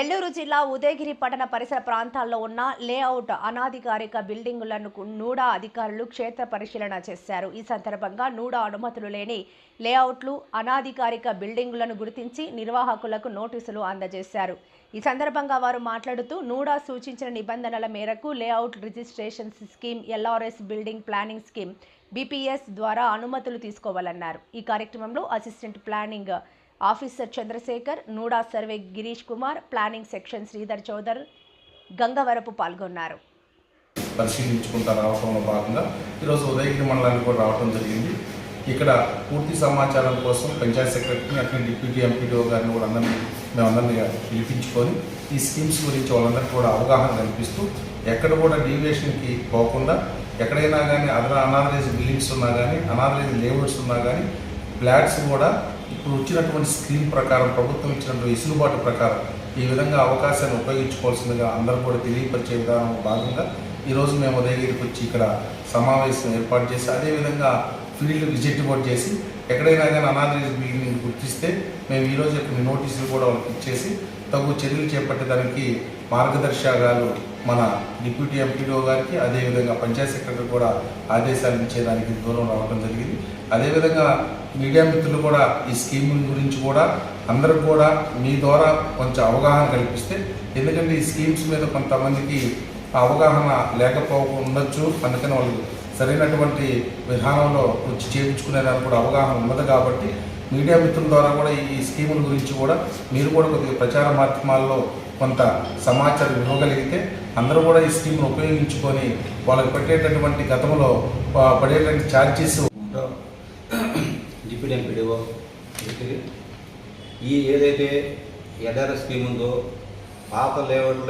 నెల్లూరు జిల్లా ఉదయగిరి పట్టణ పరిసర ప్రాంతాల్లో ఉన్న లేఅవుట్ అనాధికారిక బిల్డింగులను నూడా అధికారులు క్షేత్ర పరిశీలన చేశారు. ఈ సందర్భంగా నూడా అనుమతులు లేని లేఅవుట్లు అనాధికారిక బిల్డింగులను గుర్తించి నిర్వాహకులకు నోటీసులు అందజేశారు. ఈ సందర్భంగా వారు మాట్లాడుతూ నూడా సూచించిన నిబంధనల మేరకు layout registration scheme LRS building planning scheme BPS ద్వారా అనుమతులు తీసుకోవాలన్నారు. ఈ కార్యక్రమంలో assistant planning officer Chandrashekar NUDA survey Girish Kumar planning section Sridhar Chaudhar Gangavarapu పాల్గొన్నారు. పరిశీలించుకుంటా రావడంలో భాగంగా ఈరోజు ఉదయగిరి మండలానికి కూడా రావడం జరిగింది. ఇక్కడ పూర్తి సమాచారం కోసం పంచాయత్ సెక్రటరీని అట్లనే డిప్యూటీ ఎంపీడీఓ గారిని కూడా అందరినీ మేమందరినీ పిలిపించుకొని ఈ స్కీమ్స్ గురించి వాళ్ళందరికీ కూడా అవగాహన కల్పిస్తూ ఎక్కడ కూడా డీవియేషన్కి పోకుండా ఎక్కడైనా కానీ అదర్ అనాథరైజ్ బిల్డింగ్స్ ఉన్నా కానీ అనాథరైజ్ లేఅవుట్స్ ఉన్నా కానీ ఫ్లాట్స్ కూడా ఇప్పుడు వచ్చినటువంటి స్కీమ్ ప్రకారం ప్రభుత్వం ఇచ్చినటువంటి వెసులుబాటు ప్రకారం ఈ విధంగా అవకాశాన్ని ఉపయోగించుకోవాల్సిందిగా అందరూ కూడా తెలియపరిచే విధానం భాగంగా ఈరోజు మేము ఉదయగిరికి వచ్చి ఇక్కడ సమావేశం ఏర్పాటు చేసి అదేవిధంగా ఫీల్డ్ విజిట్ కూడా చేసి ఎక్కడైనా కానీ అనాథరైజ్ బిల్డింగ్ గుర్తిస్తే మేము ఈరోజు ఇక్కడ నోటీసులు కూడా వాళ్ళకి ఇచ్చేసి తగు చర్యలు చేపట్టేదానికి మార్గదర్శకాలు మన డిప్యూటీ ఎంపీడీఓ గారికి అదేవిధంగా పంచాయత్ సెక్రటరీ కూడా ఆదేశాలు ఇచ్చేదానికి దూరం రావడం జరిగింది. అదేవిధంగా మీడియా మిత్రులు కూడా ఈ స్కీమ్ గురించి కూడా అందరూ కూడా మీ ద్వారా కొంచెం అవగాహన కల్పిస్తే ఎందుకంటే ఈ స్కీమ్స్ మీద కొంతమందికి అవగాహన లేకపో ఉండొచ్చు అందుకని వాళ్ళు సరైనటువంటి విధానంలో వచ్చి చేయించుకునేదానికి కూడా అవగాహన ఉన్నది కాబట్టి మీడియా మిత్రుల ద్వారా కూడా ఈ స్కీముల గురించి కూడా మీరు కూడా కొద్దిగా ప్రచార మాధ్యమాల్లో కొంత సమాచారం ఇవ్వగలిగితే అందరూ కూడా ఈ స్కీమ్ను ఉపయోగించుకొని వాళ్ళకి పెట్టేటటువంటి గతంలో పడేటువంటి ఛార్జెస్ డిప్యూటీ ఎంపీడీఓ ఈ ఏదైతే ఎడార స్కీమ్ ఉందో పాత లేఅవుట్లో